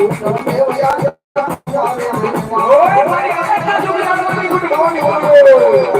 Oi, Maria, você tá jogando comigo de bom, meu amor!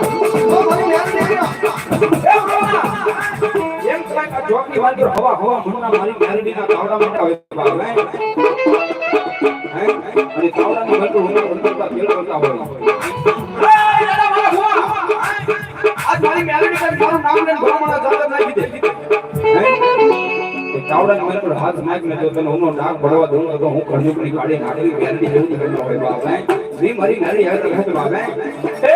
હવા હવા મનના મારી મેલડીના તાવડા માટે આવે હું ઉંદરતા ખેલ હોય આજ મારી મેલડી પર મારું નામ લઈને જાતર નાખી તને હું નાક ભરવા દઉં તો હું ઘરનુકડી કાઢી નાખી મેલડી જેવું નીકળ્યું હોય બાબા રી મારી મેલડી તો બાબા. એ